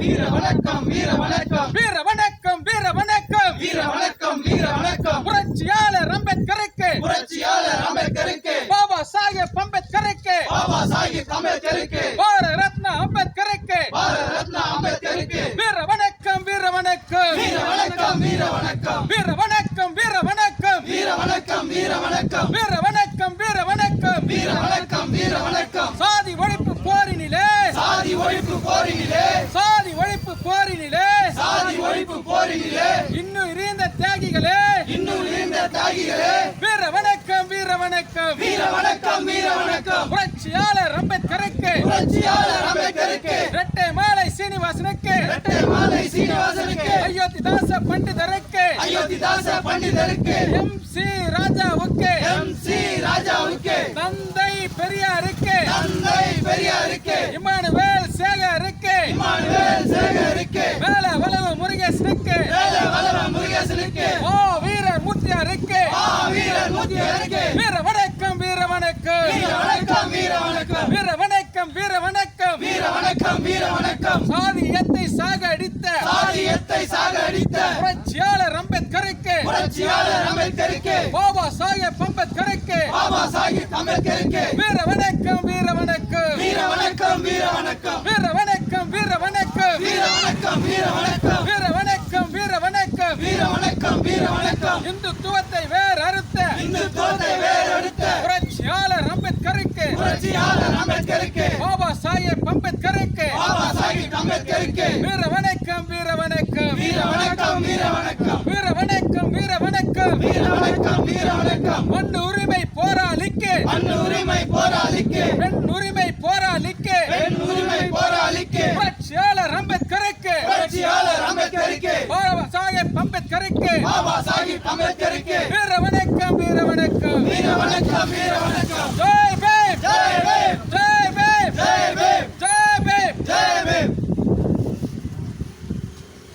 வீர வணக்கம் வீர வணக்கம் வீர வணக்கம் வீர வணக்கம் வீர வணக்கம் வீர வணக்கம் புரட்சியாளர் அம்பேத்கருக்கு. புரட்சியாளர் அம்பேத்கருக்கு. பாபா சாஹேப் அம்பேத்கருக்கு. பாபா சாஹிப் அம்பேத்கருக்கு. பாரத ரத்னா அம்பேத்கருக்கு. பாரத ரத்னா அம்பேத்கருக்கு. வீர வணக்கம் வீர வணக்கம் வீர வணக்கம் வீர வணக்கம் வீர வணக்கம் வீர வணக்கம் வீர வணக்கம் வீர வணக்கம் வீர வணக்கம் வீர வணக்கம் வீர வணக்கம் வீர வணக்கம் சாதி ஒழிப்பு போரினிலே சாதி ஒழிப்பு போரினிலே சாதி ஒழிப்பு போரினிலே சாதி ஒழிப்பு போரினிலே இன்னும் இருந்த தியாகிகளே இன்னும் இருந்த தியாகிகளே வீர வணக்கம் வீர வணக்கம். வீர வணக்கம் வீர வணக்கம். புரட்சியாளர் அம்பேத்கருக்கு. புரட்சியாளர் அம்பேத்கருக்கு. இரட்டை மாலை சீனிவாசனுக்கு. இரட்டை மாலை சீனிவாசனுக்கு. அயோத்திதாச பண்டிதருக்கு. அயோத்திதாச பண்டிதருக்கு. எம் சி ராஜாவுக்கு. எம் சி ராஜாவுக்கு. தந்தை பெரியாருக்கு. தந்தை பெரியாருக்கு. இமானுவேல் சேகருக்கு. இமானுவேல் முருகேசனுக்கு. முருகேசனுக்கு. ஓ வீரர் மூர்த்தியாருக்கு ஆ வீரர் மூத்தியாருக்கு. வீர வணக்கம் வீர வணக்கம் வீர வணக்கம் வீர வணக்கம் வீர வணக்கம் வீர வணக்கம் வீர வணக்கம் வீர வணக்கம் சாதியத்தை சாக அடித்த சாதியத்தை சாக அடித்த புரட்சியாளர் அம்பேத்கருக்கு. புரட்சியாளர் அம்பேத்கருக்கு. பாபா சாஹேப் அம்பேத்கருக்கு. பாபா சாஹிப் அம்பேத்கருக்கு. வீர வணக்கம் வீர வணக்கம் வீர வணக்கம் வீர வணக்கம் வீர வணக்கம் வீர வணக்கம் வீர வணக்கம் வீர வணக்கம் வீர வணக்கம் வீர வணக்கம் வீர வணக்கம் இந்துத்துவத்தை வேர் அறுத்த. இந்துத்துவத்தை வேறெடுத்த புரட்சியாளர் அம்பேத்கருக்கு. புரட்சியாளர் அம்பேத்கருக்கு. பாபா சாஹேப் அம்பேத்கருக்கு. பாபா சாஹிப் அம்பேத்கருக்கு. வீர வணக்கம் வீர வணக்கம் வீர வணக்கம் வீர வணக்கம் வீர வணக்கம் வீர வணக்கம் வீர வணக்கம் வீர வணக்கம் மண் உரிமை போராளிக்கு. மண் உரிமை போராளிக்கு பெண் உரிமை போராளிக்கு பெண் உரிமை போராளிக்கு புரட்சியாளர் அம்பேத்கருக்கு புரட்சியாளர் அம்பேத்கருக்கு பாபா சாஹேப் அம்பேத்கருக்கு. பாபா சாஹிப் அம்பேத்கருக்கு. வீர வணக்கம் வீர வணக்கம் வீர வணக்கம் வீர வணக்கம்